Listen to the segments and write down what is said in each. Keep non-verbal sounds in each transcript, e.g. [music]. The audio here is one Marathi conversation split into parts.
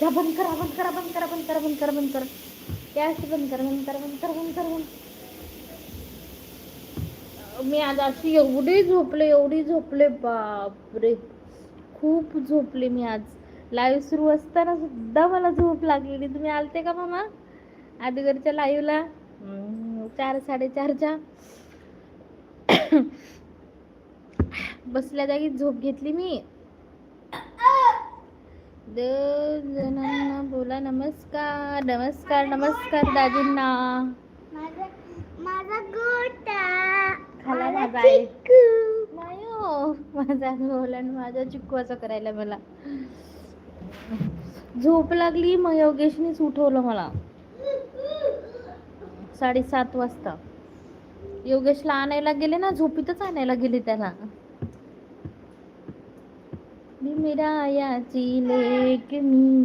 जा बंद करा बंद करा बंद करा बंद करा बंद करा बंद करा. गॅस बंद करा बंद करा बंद करा बंद करा बंद मी आज अशी एवढी झोपले एवढी झोपले बापरे. खूप झोपले मी आज. लाईव्ह सुरू असताना सुद्धा मला झोप लागलेली. तुम्ही आलते का मामा? आदिगरच्या लाईव्हला चार साडेचारच्या [coughs] बसल्या जागी झोप घेतली मी. जणांना बोला नमस्कार नमस्कार नमस्कार दाजींना. माझा गोटा खाला माझा. मायो माझा बोला आणि माझा चिक्कू असं करायला मला. झोप लागली मग योगेशनीच उठवलं मला. साडेसात वाजता. योगेशला आणायला गेले ना झोपीतच आणायला गेले त्याला. मी मेरा याची लेक मी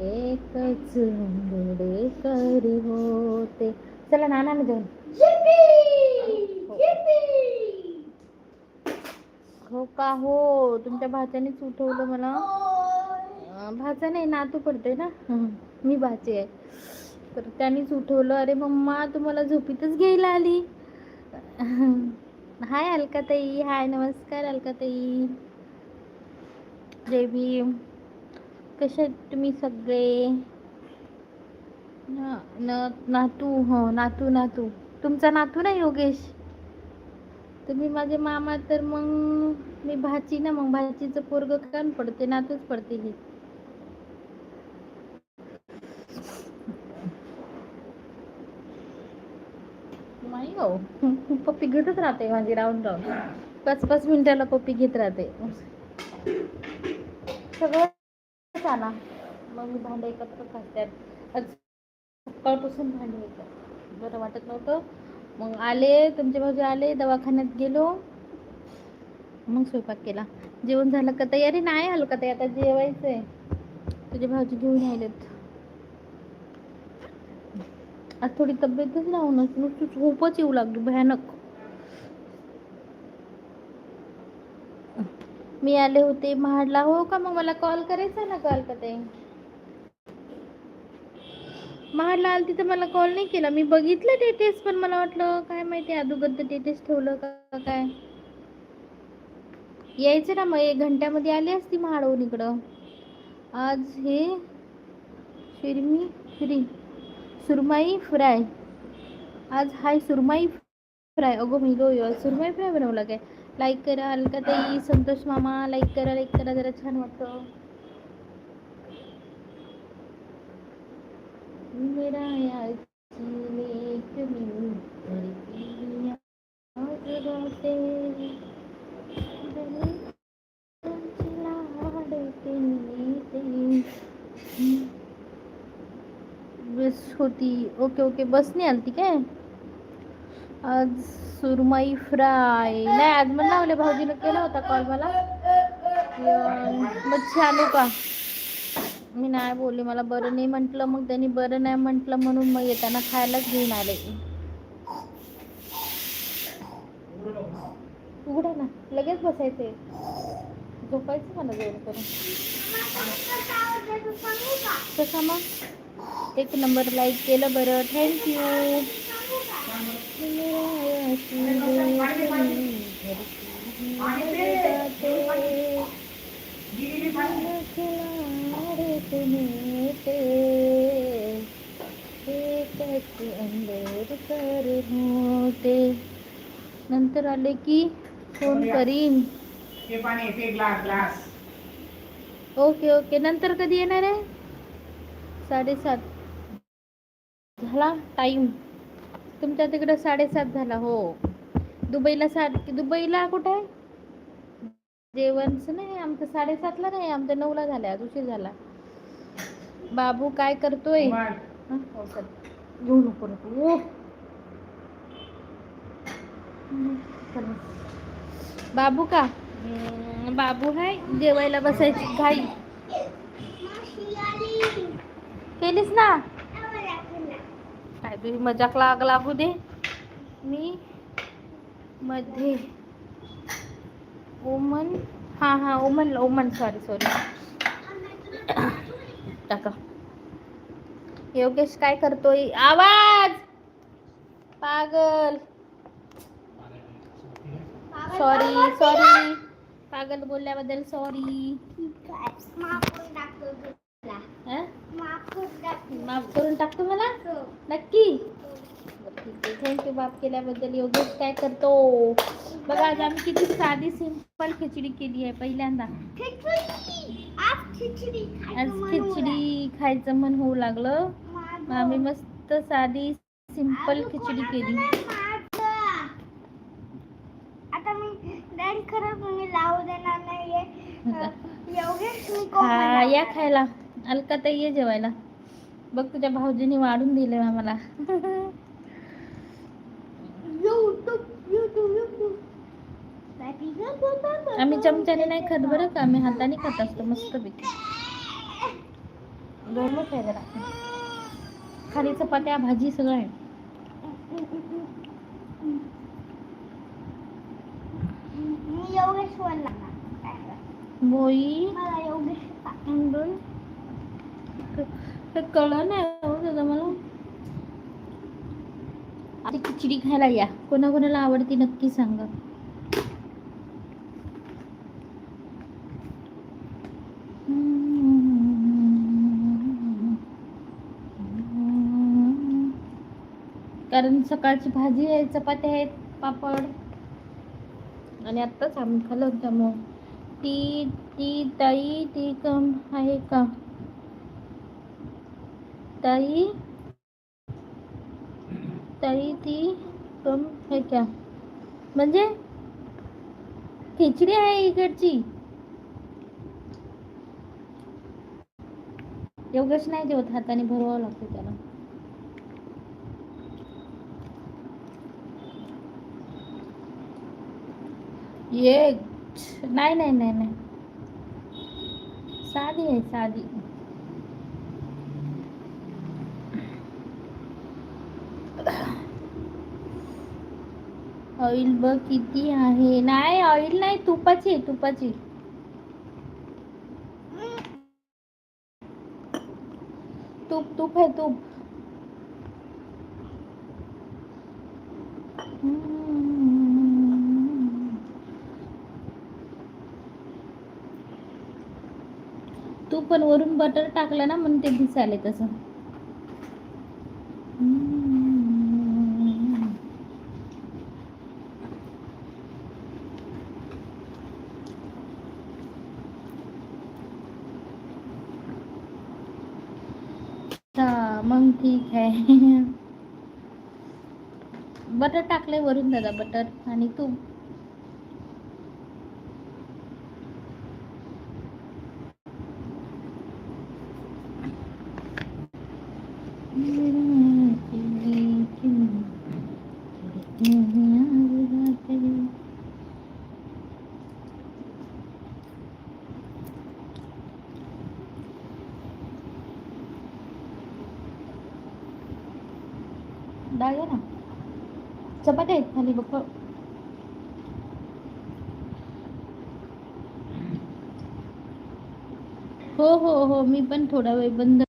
एकच करी होते। चला नाना जाऊन। हो। का हो? तुमच्या भाच्यानेच उठवलं मला. भाचा नाही नातू पडते ना. हं, मी भाची आहे. तर त्यांनीच उठवलं अरे मम्मा तुम्हाला झोपीतच घ्यायला आली. [laughs] हाय अलकाताई हाय नमस्कार अलकाताई. जय भीम. कसे तुम्ही सगळे? ना, ना नातू हो नातू नातू. तुमचा नातू ना योगेश? तुम्ही माझे मामा तर मग मी भाची ना मग भाचीचं पोरग कान पडते नातूच पडते हे नाही हो. पप्पी घेतच राहते माझी राऊंड राऊंड पाच पाच मिनिटाला पप्पी घेत राहते. सगळं आला मग मी भांडे एकत्र घासतात सकाळपासून भांडे येतात बरं वाटत नव्हतं. मग आले तुमचे भाऊजी आले दवाखान्यात गेलो. मग स्वयंपाक केला. जेवण झालं का तयारी? नाही आलं का ते आता जेवायचंय. तुझे भाऊजी घेऊन यायलेत आज थोडी तब्येतच लावूनच नुसती झोपच येऊ लागली भयानक. मी आले होते महाडला. हो का मग मला कॉल करायचा ना कॉल का ते महाडला आल तिथे मला कॉल नाही केला. मी बघितलं टेटेस पण मला वाटलं काय माहिती अदुगत टेटेस ठेवलं का काय? यायचं ना मग एक घंट्यामध्ये आली असती महाडवून इकडं. आज हे फिरमी फिरी सुरमई फ्राय. आज हाय सुरमई फ्राय. अगो मी गो सुरमई फ्राय बनवला काय? लाईक करा अलकाताई संतोष मामा लाईक करा लाईक करा जरा छान वाटतं. मेरा याची लेक मी करती आज राते. गणेशाची लाडकी मी ते. बस होती. Okay okay. बसने आलती काय? आज सुरमई फ्राय. नाही आज मला लावले भाऊजीनं केला होता कॉल मला. मच्छी आणू का? मी नाही बोलले मला बरं नाही म्हटलं मग त्यांनी बरं नाही म्हटलं म्हणून मग येताना खायलाच घेऊन आले. उघडा ना? लगेच बसायचे. झोपायचं मला जेवण करून. कसा मग? एक नंबर लाईक केलं बरं थँक्यू नंतर आले की फ़ोन करीन. Glass glass okay okay. नंतर कधी येणार आहे? साडेसात झाला टाईम तुमच्या तिकडं साडेसात झाला हो. दुबईला साडे दुबईला कुठं आहे? जेवणचं नाही आमचं साडेसातला नाही आमचं नऊला झालं आज उशीर झाला. बाबू काय करतोय? हं? घेऊ नको नको. बाबू का? बाबू हाय जेवायला बसायची. घाई केलीस ना? काय तुझी मज़ाक लाग लागू दे. मी मध्ये ओमन हाँ हाँ ओमन ओमन सॉरी सॉरी टाका. योगेश काय करतोय? आवाज़! पागल. सॉरी सॉरी पागल बोलल्याबद्दल सॉरी माफ करून टाकतो मला? नक्की? ठीक आहे. थँक्यू माफ केल्याबद्दल योगेश काय करतो? बघा आज आम्ही किती साधी सिंपल खिचडी केली आहे पहिल्यांदा. खिचडी आज खिचडी खायचं मन होऊ लागलं. मग. आम्ही मस्त साधी सिंपल खिचडी केली. [laughs] हा. या खायला. अलकाताई ये जेवायला. बघ तुझ्या भाऊजीने वाढून दिले आम्हाला. आम्ही. चमच्याने नाही खात बरं का? आम्ही हाताने खात असतो गरमच आहे जरा. खाली चपात्या भाजी सगळं आहे. मी योगेश वन लागणार बोई. मला योगेश म्हणून हे कळलं नाही हो दादा मला आता खिचडी खायला या कोणाकोणाला आवडती नक्की सांगा कारण सकाळची भाजी आहे चपात्या आहेत पापड. आणि आत्ताच आम्ही खाल्लं मग ती ती ताई ती कम आहे का? ताई? ताई ती कम है क्या म्हणजे खिचडी आहे इकडची. योगेश नाही जेवत हाताने भरवावं लागतं त्याला. ये नाही नाही नाही नाही. साधी आहे साधी. ऑइल बघ किती आहे. नाही ऑइल नाही तुपाची आहे तुपाची. तूप तूप आहे तूप. तू पण वरून बटर टाकलं ना म्हणून ते दिसायले तसं अच्छा मग ठीक आहे. [laughs] बटर टाकलंय वरून दादा बटर आणि तूप. डाळ घ्या ना चपात्या आहेत खाली बघ हो हो हो मी पण थोडा वेळ बंद